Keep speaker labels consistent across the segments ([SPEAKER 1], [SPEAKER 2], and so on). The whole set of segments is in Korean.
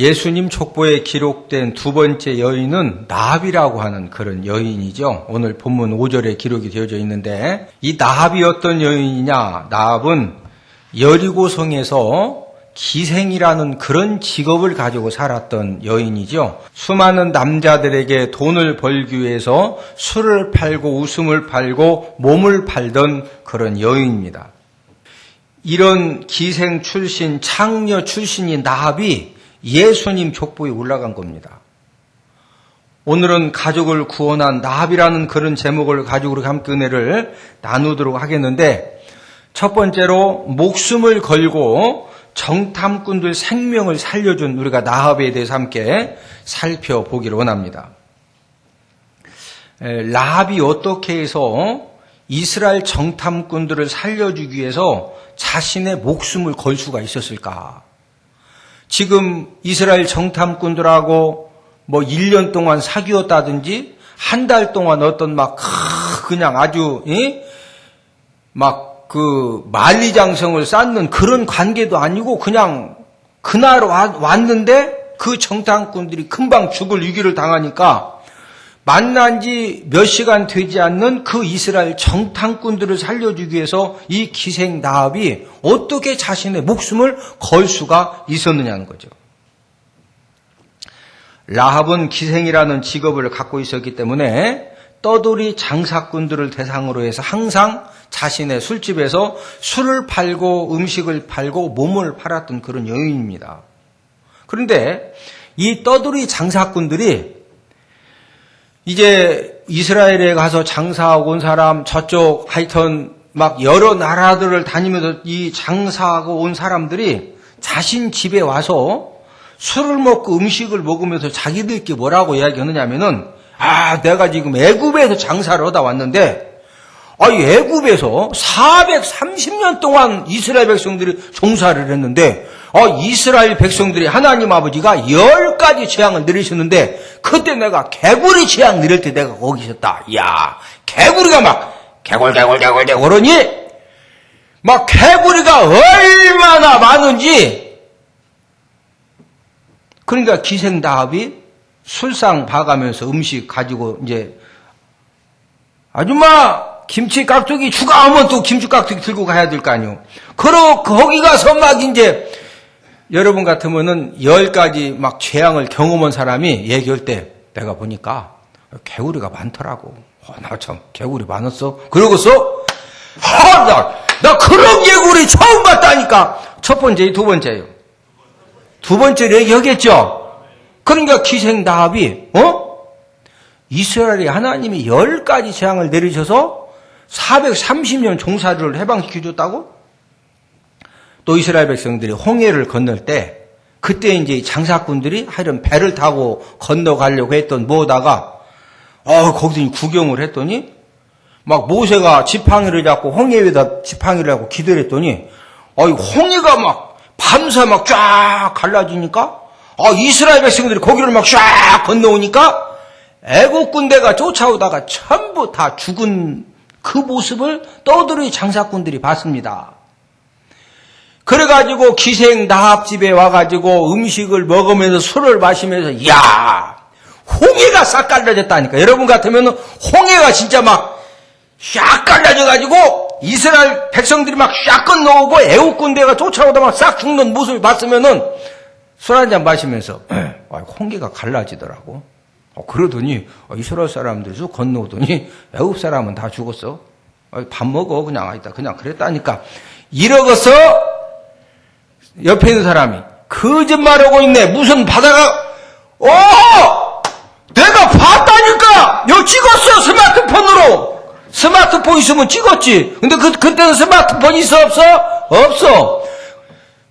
[SPEAKER 1] 예수님 촉보에 기록된 두 번째 여인은 나합이라고 하는 그런 여인이죠. 오늘 본문 5절에 기록이 되어져 있는데 이 나합이 어떤 여인이냐? 나합은 여리고성에서 기생이라는 그런 직업을 가지고 살았던 여인이죠. 수많은 남자들에게 돈을 벌기 위해서 술을 팔고 웃음을 팔고 몸을 팔던 그런 여인입니다. 이런 기생 출신, 창녀 출신인 나합이 예수님 족보에 올라간 겁니다. 오늘은 가족을 구원한 나합이라는 그런 제목을 가지고 우리 함께 은혜를 나누도록 하겠는데 첫 번째로 목숨을 걸고 정탐꾼들 생명을 살려준 우리가 나합에 대해서 함께 살펴보기를 원합니다. 에, 라합이 어떻게 해서 이스라엘 정탐꾼들을 살려주기 위해서 자신의 목숨을 걸 수가 있었을까? 지금 이스라엘 정탐꾼들하고 뭐 1년 동안 사귀었다든지 한 달 동안 어떤 막 크, 그냥 아주 막 그 만리장성을 쌓는 그런 관계도 아니고 그냥 그날 와- 왔는데 그 정탐꾼들이 금방 죽을 위기를 당하니까 만난 지 몇 시간 되지 않는 그 이스라엘 정탐꾼들을 살려주기 위해서 이 기생 나합이 어떻게 자신의 목숨을 걸 수가 있었느냐는 거죠. 라합은 기생이라는 직업을 갖고 있었기 때문에 떠돌이 장사꾼들을 대상으로 해서 항상 자신의 술집에서 술을 팔고 음식을 팔고 몸을 팔았던 그런 여인입니다. 그런데 이 떠돌이 장사꾼들이 이제 이스라엘에 가서 장사하고 온 사람, 저쪽 하여튼 막 여러 나라들을 다니면서 이 장사하고 온 사람들이 자신 집에 와서 술을 먹고 음식을 먹으면서 자기들끼리 뭐라고 이야기하느냐면은 아, 내가 지금 애굽에서 장사를 하다 왔는데 아, 이 애굽에서 430년 동안 이스라엘 백성들이 종사를 했는데 아, 이스라엘 백성들이 하나님 아버지가 열 가지 재앙을 내리셨는데 그때 내가 개구리 재앙 내릴 때 내가 거기 있었다. 야, 개구리가 막 개굴 개굴 개굴 개굴 그러니 막 개구리가 얼마나 많은지 그러니까 기생다합이 술상 봐가면서 음식 가지고 이제 아줌마 김치 깍두기 추가하면 또 김치 깍두기 들고 가야 될 거 아니요. 그러 거기 가서 막 이제 여러분 같으면은 열 가지 막 재앙을 경험한 사람이 얘기할 때 내가 보니까 개구리가 많더라고. 어, 나참 개구리 많았어. 그러고서 아, 나, 나 그런 개구리 처음 봤다니까. 첫 번째, 두 번째요. 두 번째로 얘기하겠죠. 그러니까 기생다합이 어? 이스라엘이 하나님이 열 가지 재앙을 내리셔서 430년 종사를 해방시켜줬다고? 또 이스라엘 백성들이 홍해를 건널 때 그때 이제 이 장사꾼들이 하여튼 배를 타고 건너가려고 했던 뭐다가 어 거기서 구경을 했더니 막 모세가 지팡이를 잡고 홍해 위에다 지팡이를 하고 기도했더니 어이 홍해가 막 밤새 막 쫙 갈라지니까 아 이스라엘 백성들이 거기를 막 쫙 건너오니까 애국 군대가 쫓아오다가 전부 다 죽은 그 모습을 떠들이 장사꾼들이 봤습니다. 그래가지고 기생 나합집에 와가지고 음식을 먹으면서 술을 마시면서 야 홍해가 싹 갈라졌다니까 여러분 같으면 홍해가 진짜 막 싹 갈라져가지고 이스라엘 백성들이 막싹 건너오고 애국 군대가 쫓아오다 막 싹 죽는 모습을 봤으면은 술 한 잔 마시면서 아, 홍해가 갈라지더라고. 어, 그러더니 어, 이스라엘 사람들이 쭉 건너오더니 애국 사람은 다 죽었어. 어, 밥 먹어. 그냥 아니다 그냥 그랬다니까. 이러고서 옆에 있는 사람이 거짓말하고 있네. 무슨 바다가 어! 내가 봤다니까! 여 찍었어 스마트폰으로. 스마트폰 있으면 찍었지. 근데 그 그때는 스마트폰 있어 없어? 없어.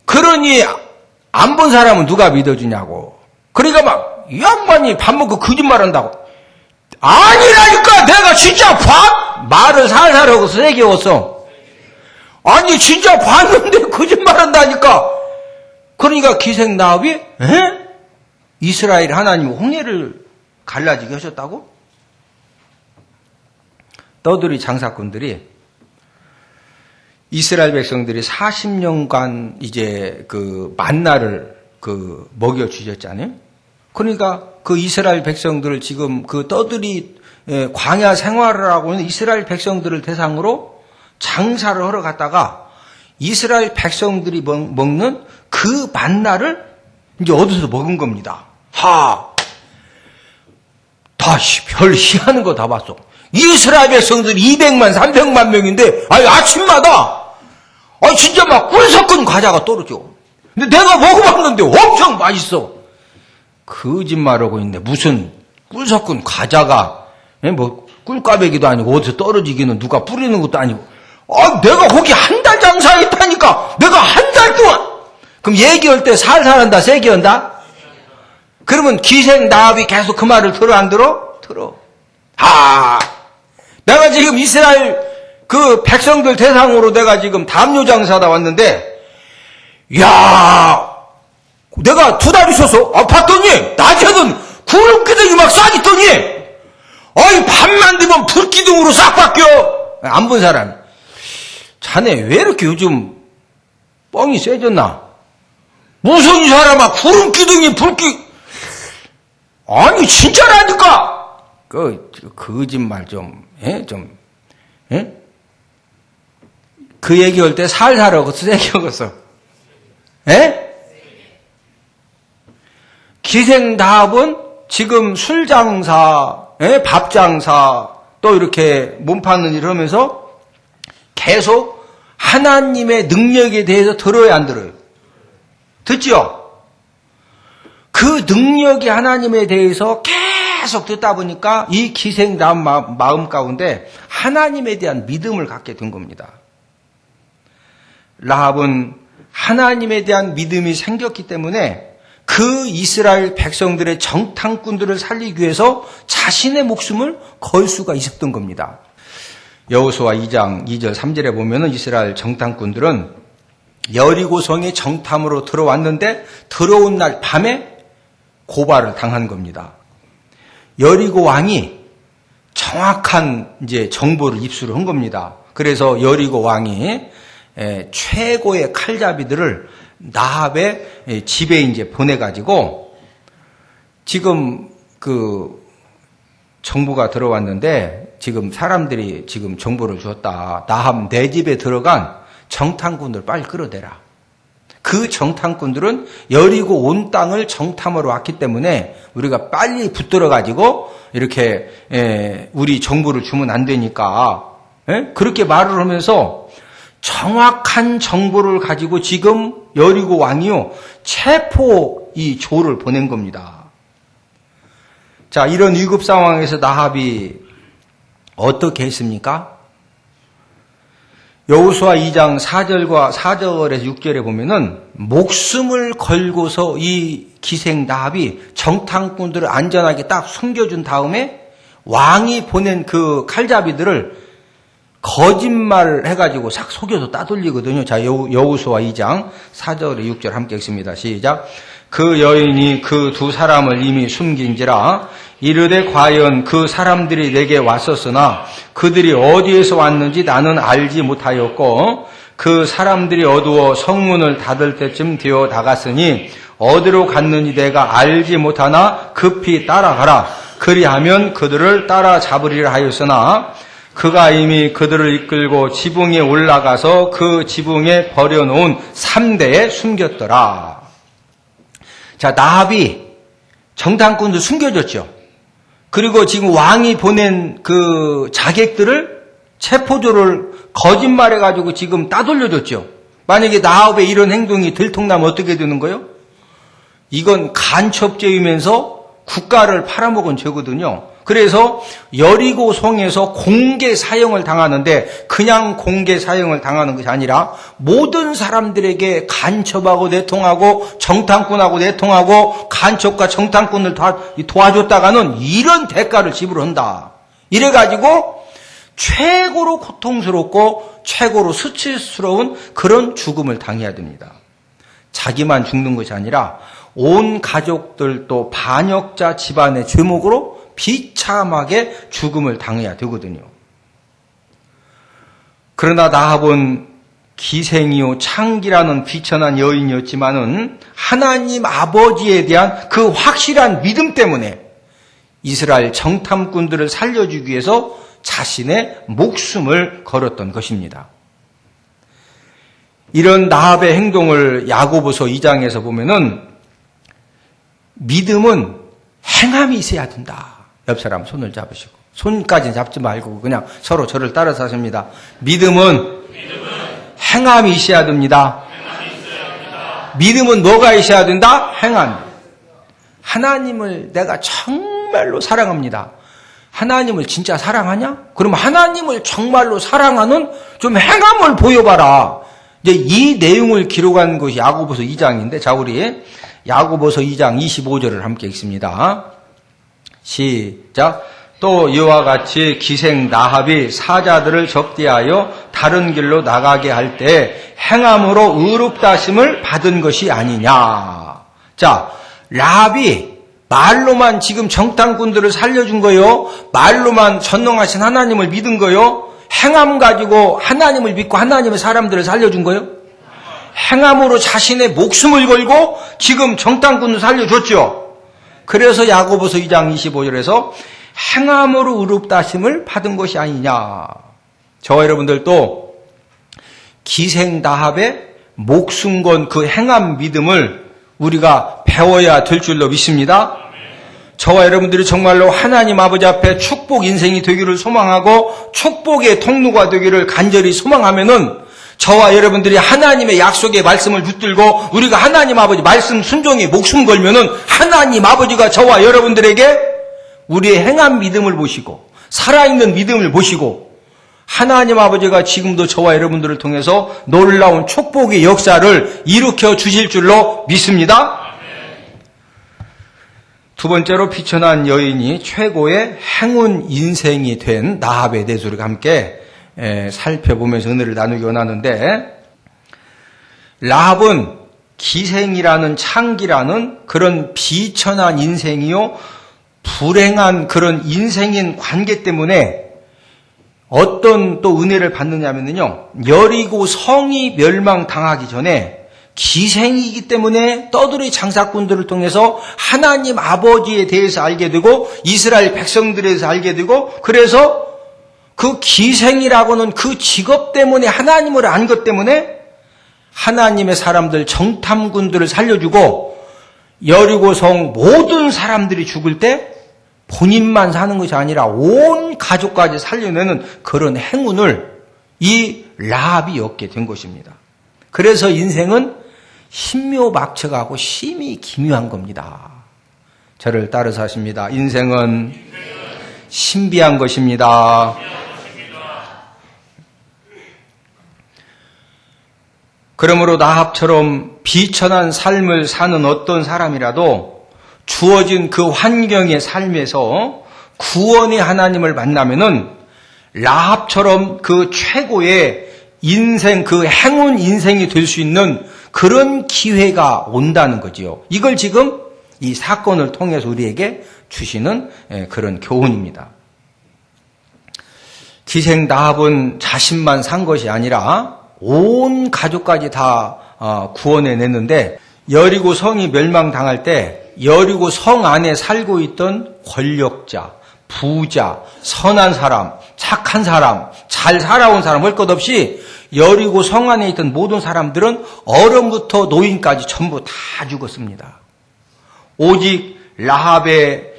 [SPEAKER 1] 그러니 안 본 사람은 누가 믿어주냐고. 그러니까 막이 양반이 밥 먹고 거짓말 한다고 아니라니까 내가 진짜 봤 말을 살살 하고 세게 웃어 아니 진짜 봤는데 거짓말 한다니까 그러니까 기생나합이 에? 이스라엘 하나님 홍해를 갈라지게 하셨다고? 떠들이 장사꾼들이 이스라엘 백성들이 40년간 이제 그 만나를 그 먹여 주셨잖아요. 그러니까 그 이스라엘 백성들을 지금 그 떠들이 예, 광야 생활을 하고 있는 이스라엘 백성들을 대상으로 장사를 하러 갔다가 이스라엘 백성들이 먹- 먹는 그 만나를 이제 얻어서 먹은 겁니다. 하! 다 시- 별 희하는 거다 봤어. 이스라엘 백성들이 200만, 300만 명인데, 아니, 아침마다, 아 진짜 막 꿀 섞은 과자가 떨어져. 근데 내가 먹어봤는데 엄청 맛있어. 거짓말하고 있네. 무슨 꿀 섞은 과자가, 예, 뭐, 꿀꽈배기도 아니고, 어디서 떨어지기는 누가 뿌리는 것도 아니고. 아, 내가 거기 한 달 장사했다니까! 내가 한 달 동안! 그럼 얘기할 때 살살 한다, 세게 한다? 그러면 기생 나합이 계속 그 말을 들어 안 들어? 들어. 하! 내가 지금 이스라엘 그 백성들 대상으로 내가 지금 담요 장사다 왔는데, 야 내가 두 달 있어서, 아, 봤더니, 낮에는 구름 기둥이 막 쏴있더니, 어이, 밤만 되면 불기둥으로 싹 바뀌어! 안 본 사람. 자네 왜 이렇게 요즘 뻥이 세졌나? 무슨 사람아, 구름 기둥이 불기, 아니, 진짜라니까! 그, 거짓말 좀, 예? 좀, 예? 그 얘기할 때 살살 하고 세게 하고서. 예? 기생다합은 지금 술장사, 예? 밥장사, 또 이렇게 몸 파는 일을 하면서 계속 하나님의 능력에 대해서 들어야 안 들어요? 듣지요? 그 능력이 하나님에 대해서 계속 듣다 보니까 이 마- 마음 가운데 하나님에 대한 믿음을 갖게 된 겁니다. 라합은 하나님에 대한 믿음이 생겼기 때문에 그 이스라엘 백성들의 정탐꾼들을 살리기 위해서 자신의 목숨을 걸 수가 있었던 겁니다. 여호수아 2장 2절 3절에 보면은 이스라엘 정탐꾼들은 여리고성에 정탐으로 들어왔는데 들어온 날 밤에 고발을 당한 겁니다. 여리고 왕이 정확한 이제 정보를 입수를 한 겁니다. 그래서 여리고 왕이 에, 최고의 칼잡이들을 나합의 에, 집에 이제 보내가지고 지금 그 정보가 들어왔는데 지금 사람들이 지금 정보를 주었다. 나합 내 집에 들어간 정탐꾼들 빨리 끌어대라. 그 정탐꾼들은 여리고 온 땅을 정탐하러 왔기 때문에 우리가 빨리 붙들어 가지고 이렇게 에, 우리 정보를 주면 안 되니까 에? 그렇게 말을 하면서 정확한 정보를 가지고 지금 여리고 왕이요 체포 이 조를 보낸 겁니다. 자 이런 위급 상황에서 나합이 어떻게 했습니까? 여우수아 2장 4절과 4절에서 6절에 보면은 목숨을 걸고서 이 기생 나합이 정탐꾼들을 안전하게 딱 숨겨준 다음에 왕이 보낸 그 칼잡이들을 거짓말 해가지고 싹 속여서 따돌리거든요. 자, 여우, 여우수아 2장 4절에 6절 함께 읽습니다. 시작. 그 여인이 그 두 사람을 이미 숨긴지라 이르되 과연 그 사람들이 내게 왔었으나 그들이 어디에서 왔는지 나는 알지 못하였고 그 사람들이 어두워 성문을 닫을 때쯤 되어 나갔으니 어디로 갔는지 내가 알지 못하나 급히 따라가라 그리하면 그들을 따라잡으리라 하였으나 그가 이미 그들을 이끌고 지붕에 올라가서 그 지붕에 버려놓은 3대에 숨겼더라. 자, 나합이 정탐꾼도 숨겨졌죠. 그리고 지금 왕이 보낸 그 자객들을 체포조를 거짓말해가지고 지금 따돌려줬죠. 만약에 나합의 이런 행동이 들통나면 어떻게 되는 거예요? 이건 간첩죄이면서 국가를 팔아먹은 죄거든요. 그래서 여리고 성에서 공개 사형을 당하는데 그냥 공개 사형을 당하는 것이 아니라 모든 사람들에게 간첩하고 내통하고 정탐꾼하고 내통하고 간첩과 정탐꾼을 다 도와줬다가는 이런 대가를 지불한다. 이래가지고 최고로 고통스럽고 최고로 수치스러운 그런 죽음을 당해야 됩니다. 자기만 죽는 것이 아니라 온 가족들 또 반역자 집안의 죄목으로 비참하게 죽음을 당해야 되거든요. 그러나 나합은 기생이요 창기라는 비천한 여인이었지만은 하나님 아버지에 대한 그 확실한 믿음 때문에 이스라엘 정탐꾼들을 살려주기 위해서 자신의 목숨을 걸었던 것입니다. 이런 나합의 행동을 야고보서 2장에서 보면은 믿음은 행함이 있어야 된다. 옆 사람 손을 잡으시고 손까지 잡지 말고 그냥 서로 저를 따라서 하십니다. 믿음은 행함이 있어야 됩니다. 믿음은 뭐가 있어야 된다? 행함. 하나님을 내가 정말로 사랑합니다. 하나님을 진짜 사랑하냐? 그럼 하나님을 정말로 사랑하는 좀 행함을 보여봐라. 이제 이 내용을 기록한 것이 야고보서 2장인데, 자, 우리 야고보서 2장 25절을 함께 읽습니다. 시작. 또 이와 같이 기생 나합이 사자들을 접대하여 다른 길로 나가게 할 때 행함으로 의롭다심을 받은 것이 아니냐. 자, 라합이 말로만 지금 정탐꾼들을 살려준 거요. 말로만 전능하신 하나님을 믿은 거요. 행함 가지고 하나님을 믿고 하나님의 사람들을 살려준 거요. 행함으로 자신의 목숨을 걸고 지금 정탐꾼을 살려줬죠. 그래서 야고보서 2장 25절에서 행함으로 의롭다심을 받은 것이 아니냐. 저와 여러분들도 기생다합의 목숨 건 그 행함 믿음을 우리가 배워야 될 줄로 믿습니다. 저와 여러분들이 정말로 하나님 아버지 앞에 축복 인생이 되기를 소망하고 축복의 통로가 되기를 간절히 소망하면은 저와 여러분들이 하나님의 약속의 말씀을 붙들고 우리가 하나님 아버지 말씀 순종에 목숨 걸면은 하나님 아버지가 저와 여러분들에게 우리의 행한 믿음을 보시고 살아있는 믿음을 보시고 하나님 아버지가 지금도 저와 여러분들을 통해서 놀라운 축복의 역사를 일으켜 주실 줄로 믿습니다. 두 번째로 비천한 여인이 최고의 행운 인생이 된 대해서 우리가 함께 에, 살펴보면서 은혜를 나누기 원하는데 라합은 기생이라는 창기라는 그런 비천한 인생이요 불행한 그런 인생인 관계 때문에 어떤 또 은혜를 받느냐면요. 여리고 성이 멸망당하기 전에 기생이기 때문에 떠돌이 장사꾼들을 통해서 하나님 아버지에 대해서 알게 되고 이스라엘 백성들에 대해서 알게 되고 그래서 그 기생이라고는 그 직업 때문에 하나님을 안 것 때문에 하나님의 사람들 정탐꾼들을 살려주고 여리고성 모든 사람들이 죽을 때 본인만 사는 것이 아니라 온 가족까지 살려내는 그런 행운을 이 라합이 얻게 된 것입니다. 그래서 인생은 신묘막측하고 심히 기묘한 겁니다. 저를 따라서 하십니다. 인생은 신비한 것입니다. 그러므로 나합처럼 비천한 삶을 사는 어떤 사람이라도 주어진 그 환경의 삶에서 구원의 하나님을 만나면은 라합처럼 그 최고의 인생, 그 행운 인생이 될 수 있는 그런 기회가 온다는 거지요. 이걸 지금 이 사건을 통해서 우리에게 주시는 예, 그런 교훈입니다. 기생 나합은 자신만 산 것이 아니라 온 가족까지 다 어, 구원해 냈는데 여리고 성이 멸망당할 때 여리고 성 안에 살고 있던 권력자, 부자, 선한 사람, 착한 사람, 잘 살아온 사람 할 것 없이 여리고 성 안에 있던 모든 사람들은 어른부터 노인까지 전부 다 죽었습니다. 오직 라합의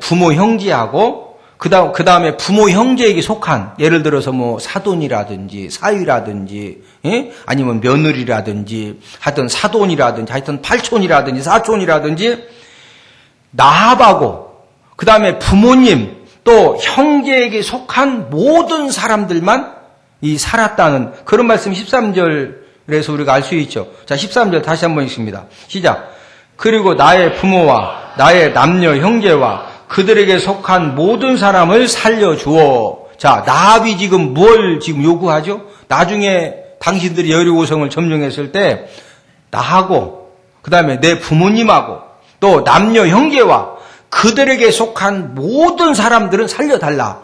[SPEAKER 1] 부모 형제하고 그다음 그다음에 부모 형제에게 속한 예를 들어서 뭐 사돈이라든지 사위라든지 예? 아니면 며느리라든지 하여튼 사돈이라든지 하여튼 팔촌이라든지 사촌이라든지 나합하고 그다음에 부모님 또 형제에게 속한 모든 사람들만 이 살았다는 그런 말씀 13절에서 우리가 알 수 있죠. 자, 13절 다시 한번 읽습니다. 시작. 그리고 나의 부모와 나의 남녀 형제와 그들에게 속한 모든 사람을 살려주어. 자, 나합이 지금 뭘 지금 요구하죠? 나중에 당신들이 여리고성을 점령했을 때 나하고 그 다음에 내 부모님하고 또 남녀 형제와 그들에게 속한 모든 사람들은 살려달라.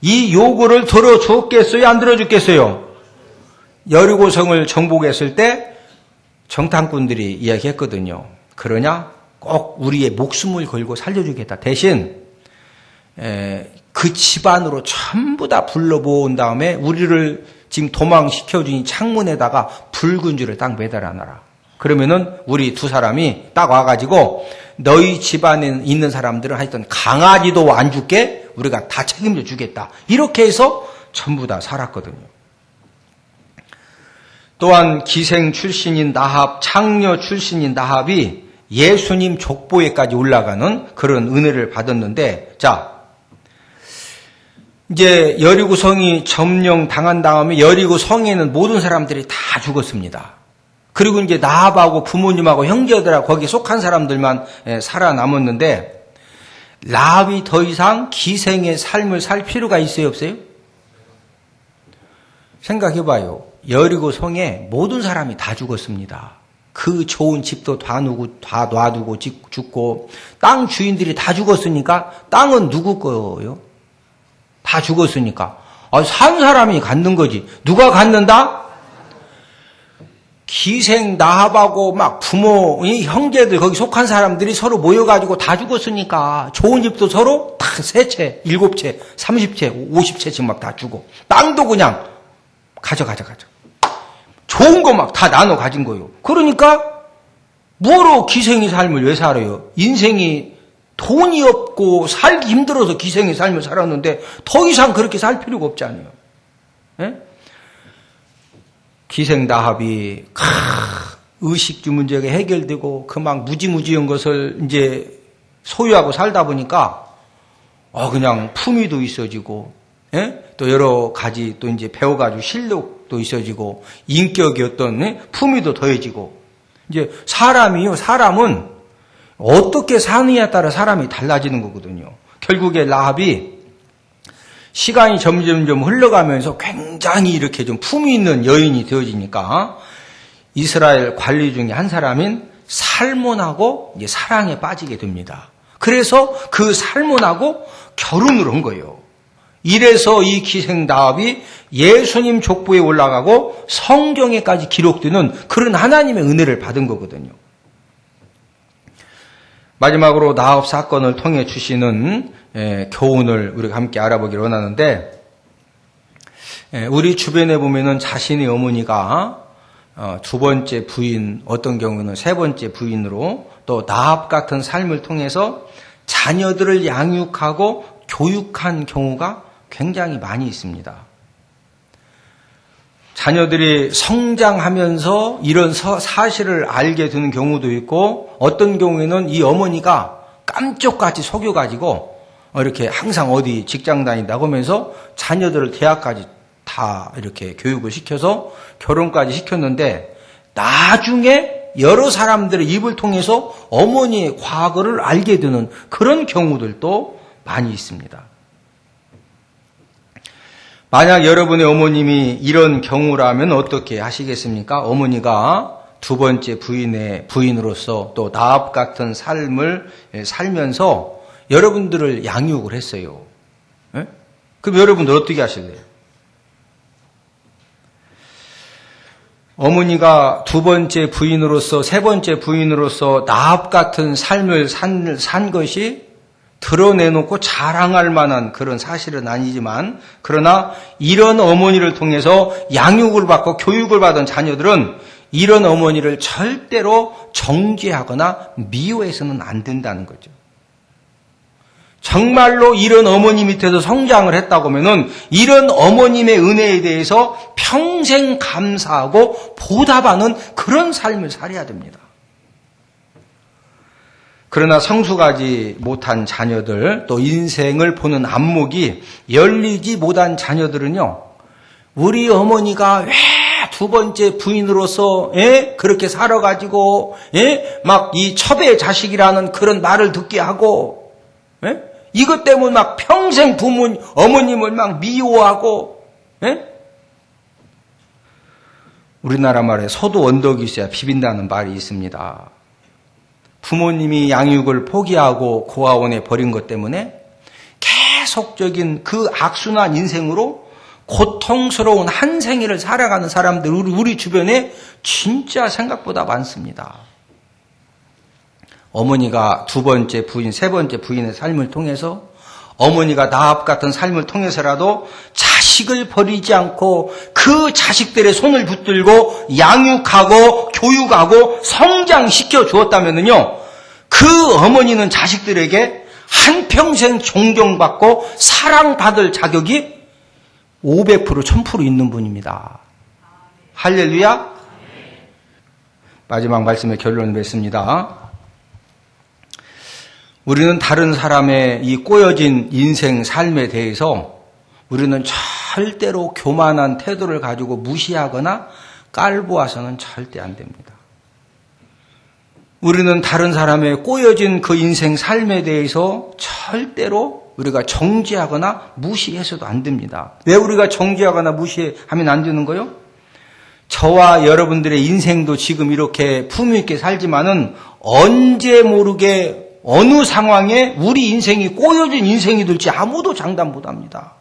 [SPEAKER 1] 이 요구를 들어줬겠어요? 안 들어줬겠어요? 여리고성을 정복했을 때 정탐꾼들이 이야기했거든요. 그러냐? 꼭 우리의 목숨을 걸고 살려주겠다. 대신 에, 그 집안으로 전부 다 불러 모은 다음에 우리를 지금 도망시켜 주니 창문에다가 붉은 줄을 딱 매달아 놔라. 그러면은 우리 두 사람이 딱 와가지고 너희 집안에 있는 사람들은 하여튼 강아지도 안 죽게 우리가 다 책임져 주겠다. 이렇게 해서 전부 다 살았거든요. 또한 기생 출신인 나합, 창녀 출신인 나합이 예수님 족보에까지 올라가는 그런 은혜를 받았는데, 자, 이제 여리고 성이 점령 당한 다음에 여리고 성에는 모든 사람들이 다 죽었습니다. 그리고 이제 나합하고 부모님하고 형제들하고 거기 속한 사람들만 예, 살아남았는데 라합이 더 이상 기생의 삶을 살 필요가 있어요 없어요? 생각해봐요. 여리고 성에 모든 사람이 다 죽었습니다. 그 좋은 집도 다, 누구, 다 놔두고 죽고 땅 주인들이 다 죽었으니까 땅은 누구 거예요? 다 죽었으니까. 아, 산 사람이 갖는 거지. 누가 갖는다? 기생 나합하고 막 부모, 형제들 거기 속한 사람들이 서로 모여가지고 다 죽었으니까 좋은 집도 서로 다 세 채, 일곱 채, 삼십 채, 오십 채씩 막다 주고 땅도 그냥 가져 가져 가져. 좋은 거 막 다 나눠 가진 거예요. 그러니까 뭐로 기생의 삶을 왜 살아요? 인생이 돈이 없고 살기 힘들어서 기생의 삶을 살았는데 더 이상 그렇게 살 필요가 없잖아요. 예? 기생다합이 의식주 문제가 해결되고 그막 무지무지한 것을 이제 소유하고 살다 보니까 어 그냥 품위도 있어지고 예? 또 여러 가지 또 이제 배워가지고 실력도 있어지고 인격이 어떤 예? 품위도 더해지고 이제 사람이요 사람은 어떻게 사느냐에 따라 사람이 달라지는 거거든요. 결국에 라합이 시간이 점점점 흘러가면서 굉장히 이렇게 좀 품위 있는 여인이 되어지니까 이스라엘 관리 중에 한 사람인 살몬하고 이제 사랑에 빠지게 됩니다. 그래서 그 살몬하고 결혼을 한 거예요. 이래서 이 기생 다합이 예수님 족보에 올라가고 성경에까지 기록되는 그런 하나님의 은혜를 받은 거거든요. 마지막으로 나합 사건을 통해 주시는 예, 교훈을 우리가 함께 알아보기를 원하는데 예, 우리 주변에 보면은 자신의 어머니가 어, 두 번째 부인, 어떤 경우는 세 번째 부인으로 또 나합 같은 삶을 통해서 자녀들을 양육하고 교육한 경우가 굉장히 많이 있습니다. 자녀들이 성장하면서 이런 사실을 알게 되는 경우도 있고 어떤 경우에는 이 어머니가 깜짝같이 속여가지고 이렇게 항상 어디 직장 다닌다고 하면서 자녀들을 대학까지 다 이렇게 교육을 시켜서 결혼까지 시켰는데 나중에 여러 사람들의 입을 통해서 어머니의 과거를 알게 되는 그런 경우들도 많이 있습니다. 만약 여러분의 어머님이 이런 경우라면 어떻게 하시겠습니까? 어머니가 두 번째 부인의 부인으로서 또 나합 같은 삶을 살면서 여러분들을 양육을 했어요. 네? 그럼 여러분들 어떻게 하실래요? 어머니가 두 번째 부인으로서 세 번째 부인으로서 나합 같은 삶을 산, 산 것이 드러내놓고 자랑할 만한 그런 사실은 아니지만 그러나 이런 어머니를 통해서 양육을 받고 교육을 받은 자녀들은 이런 어머니를 절대로 정죄하거나 미워해서는 안 된다는 거죠. 정말로 이런 어머니 밑에서 성장을 했다고 하면은 이런 어머님의 은혜에 대해서 평생 감사하고 보답하는 그런 삶을 살아야 됩니다. 그러나 성숙하지 못한 자녀들, 또 인생을 보는 안목이 열리지 못한 자녀들은요, 우리 어머니가 왜 두 번째 부인으로서, 예? 그렇게 살아가지고, 예? 막 이 첩의 자식이라는 그런 말을 듣게 하고, 예? 이것 때문에 막 평생 부모, 어머님을 막 미워하고, 예? 우리나라 말에 서도 언덕이 있어야 비빈다는 말이 있습니다. 부모님이 양육을 포기하고 고아원에 버린 것 때문에 계속적인 그 악순환 인생으로 고통스러운 한 생일을 살아가는 사람들 우리, 주변에 진짜 생각보다 많습니다. 어머니가 두 번째 부인, 세 번째 부인의 삶을 통해서 어머니가 나합 같은 삶을 통해서라도 자식을 버리지 않고 그 자식들의 손을 붙들고 양육하고 교육하고 성장시켜 주었다면요. 그 어머니는 자식들에게 한평생 존경받고 사랑받을 자격이 500% 1000% 있는 분입니다. 할렐루야. 마지막 말씀의 결론을 맺습니다. 우리는 다른 사람의 이 꼬여진 인생 삶에 대해서 우리는 절대로 교만한 태도를 가지고 무시하거나 깔보아서는 절대 안 됩니다. 우리는 다른 사람의 꼬여진 그 인생 삶에 대해서 절대로 우리가 정지하거나 무시해서도 안 됩니다. 왜 우리가 정지하거나 무시하면 안 되는 거요? 저와 여러분들의 인생도 지금 이렇게 품위 있게 살지만은 언제 모르게 어느 상황에 우리 인생이 꼬여진 인생이 될지 아무도 장담 못 합니다.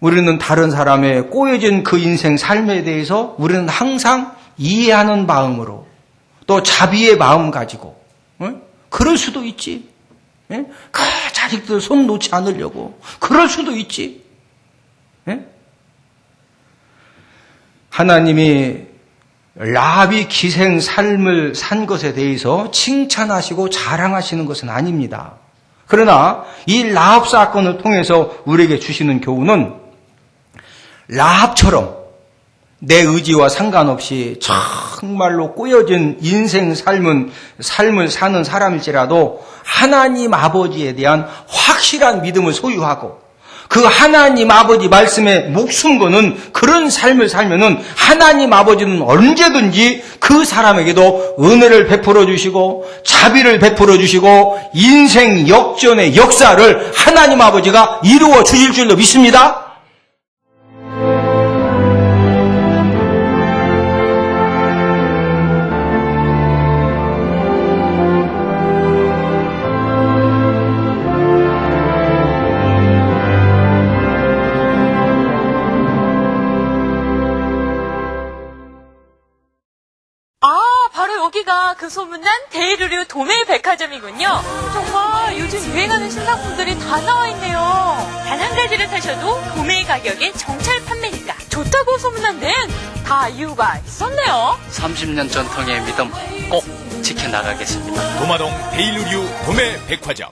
[SPEAKER 1] 우리는 다른 사람의 꼬여진 그 인생 삶에 대해서 우리는 항상 이해하는 마음으로 또 자비의 마음 가지고 응? 그럴 수도 있지. 응? 그 자식들 손 놓지 않으려고 그럴 수도 있지. 응? 하나님이 라비 기생 삶을 산 것에 대해서 칭찬하시고 자랑하시는 것은 아닙니다. 그러나 이 라합 사건을 통해서 우리에게 주시는 교훈은 라합처럼 내 의지와 상관없이 정말로 꼬여진 인생 삶은 삶을 사는 사람일지라도 하나님 아버지에 대한 확실한 믿음을 소유하고 그 하나님 아버지 말씀에 목숨 거는 그런 삶을 살면은 하나님 아버지는 언제든지 그 사람에게도 은혜를 베풀어 주시고 자비를 베풀어 주시고 인생 역전의 역사를 하나님 아버지가 이루어 주실 줄로 믿습니다.
[SPEAKER 2] 그 소문난 데이루류 도매 백화점이군요. 정말 요즘 유행하는 신상품들이 다 나와 있네요. 단 한 가지를 사셔도 도매 가격에 정찰 판매니까 좋다고 소문난 데는 다 이유가 있었네요.
[SPEAKER 3] 30년 전통의 믿음 꼭 지켜나가겠습니다.
[SPEAKER 4] 도마동 데일리류 도매 백화점